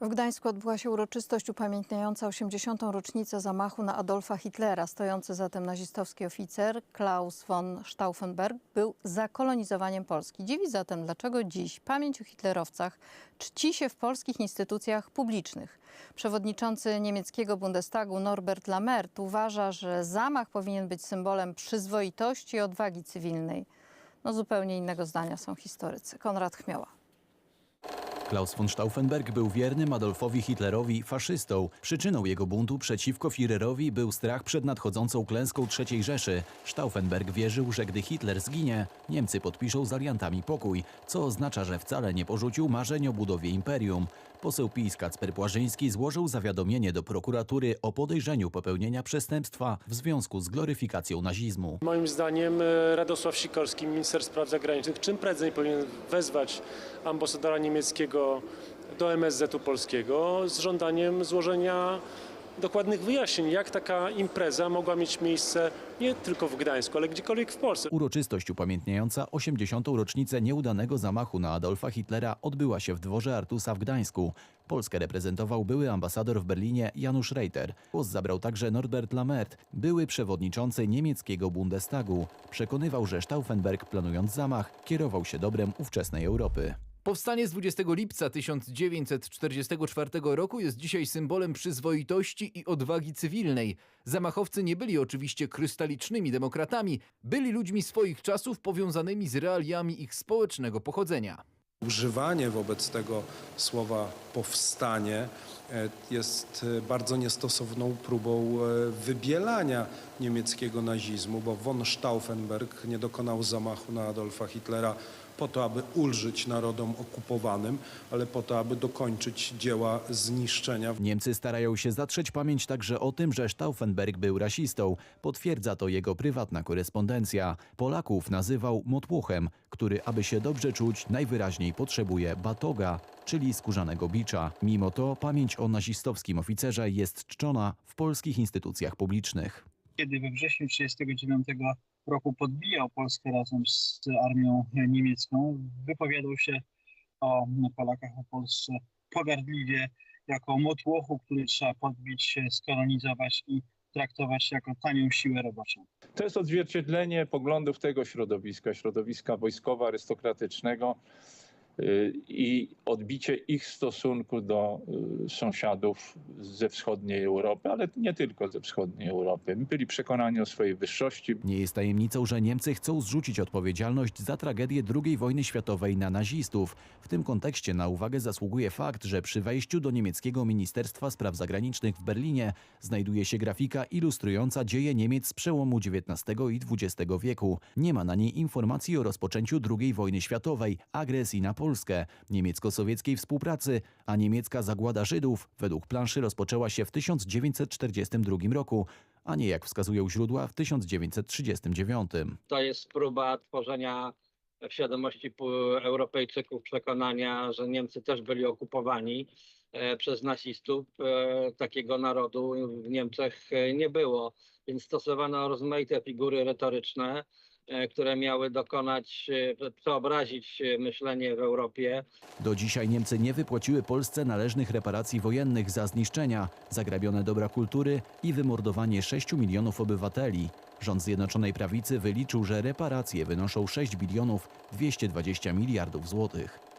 W Gdańsku odbyła się uroczystość upamiętniająca 80. rocznicę zamachu na Adolfa Hitlera. Stojący za tym nazistowski oficer Klaus von Stauffenberg był za kolonizowaniem Polski. Dziwi zatem, dlaczego dziś pamięć o hitlerowcach czci się w polskich instytucjach publicznych. Przewodniczący niemieckiego Bundestagu Norbert Lammert uważa, że zamach powinien być symbolem przyzwoitości i odwagi cywilnej. No zupełnie innego zdania są historycy. Konrad Chmioła. Klaus von Stauffenberg był wiernym Adolfowi Hitlerowi faszystą. Przyczyną jego buntu przeciwko Führerowi był strach przed nadchodzącą klęską III Rzeszy. Stauffenberg wierzył, że gdy Hitler zginie, Niemcy podpiszą z aliantami pokój, co oznacza, że wcale nie porzucił marzeń o budowie imperium. Poseł PiS Kacper Płażyński złożył zawiadomienie do prokuratury o podejrzeniu popełnienia przestępstwa w związku z gloryfikacją nazizmu. Moim zdaniem e, Radosław Sikorski, minister spraw zagranicznych, czym prędzej powinien wezwać ambasadora niemieckiego do MSZ-u polskiego z żądaniem złożenia dokładnych wyjaśnień, jak taka impreza mogła mieć miejsce nie tylko w Gdańsku, ale gdziekolwiek w Polsce. Uroczystość upamiętniająca 80. rocznicę nieudanego zamachu na Adolfa Hitlera odbyła się w dworze Artusa w Gdańsku. Polskę reprezentował były ambasador w Berlinie Janusz Reiter. Głos zabrał także Norbert Lammert, były przewodniczący niemieckiego Bundestagu. Przekonywał, że Stauffenberg planując zamach kierował się dobrem ówczesnej Europy. Powstanie z 20 lipca 1944 roku jest dzisiaj symbolem przyzwoitości i odwagi cywilnej. Zamachowcy nie byli oczywiście krystalicznymi demokratami, byli ludźmi swoich czasów powiązanymi z realiami ich społecznego pochodzenia. Używanie wobec tego słowa powstanie e, jest e, bardzo niestosowną próbą e, wybielania niemieckiego nazizmu, bo von Stauffenberg nie dokonał zamachu na Adolfa Hitlera po to, aby ulżyć narodom okupowanym, ale po to, aby dokończyć dzieła zniszczenia. Niemcy starają się zatrzeć pamięć także o tym, że Stauffenberg był rasistą. Potwierdza to jego prywatna korespondencja. Polaków nazywał motłochem, który, aby się dobrze czuć, najwyraźniej potrzebuje batoga, czyli skórzanego bicza. Mimo to pamięć o nazistowskim oficerze jest czczona w polskich instytucjach publicznych. kiedy we wrześniu 1939 roku podbijał Polskę razem z armią niemiecką, wypowiadał się o Polakach, o Polsce pogardliwie, jako o motłochu, który trzeba podbić, skolonizować i traktować jako tanią siłę roboczą. To jest odzwierciedlenie poglądów tego środowiska, środowiska wojskowo-arystokratycznego i odbicie ich stosunku do y, sąsiadów ze wschodniej Europy, ale nie tylko ze wschodniej Europy. Byli przekonani o swojej wyższości, Nie jest tajemnicą, że Niemcy chcą zrzucić odpowiedzialność za tragedię II wojny światowej na nazistów. W tym kontekście na uwagę zasługuje fakt, że przy wejściu do niemieckiego Ministerstwa Spraw Zagranicznych w Berlinie znajduje się grafika ilustrująca dzieje Niemiec z przełomu XIX i XX wieku. Nie ma na niej informacji o rozpoczęciu II wojny światowej, agresji na Polskę, niemiecko-sowieckiej współpracy, a niemiecka zagłada Żydów według planszy rozpoczęła się w 1942 roku, a nie jak wskazują źródła w 1939. To jest próba tworzenia w świadomości Europejczyków przekonania, że Niemcy też byli okupowani e, przez nazistów. E, takiego narodu w Niemczech e, nie było, więc stosowano rozmaite figury retoryczne, które miały dokonać, e, przeobrazić e, myślenie w Europie. Do dzisiaj Niemcy nie wypłaciły Polsce należnych reparacji wojennych za zniszczenia, zagrabione dobra kultury i wymordowanie 6 milionów obywateli. Rząd Zjednoczonej Prawicy wyliczył, że reparacje wynoszą 6 bilionów 220 miliardów złotych.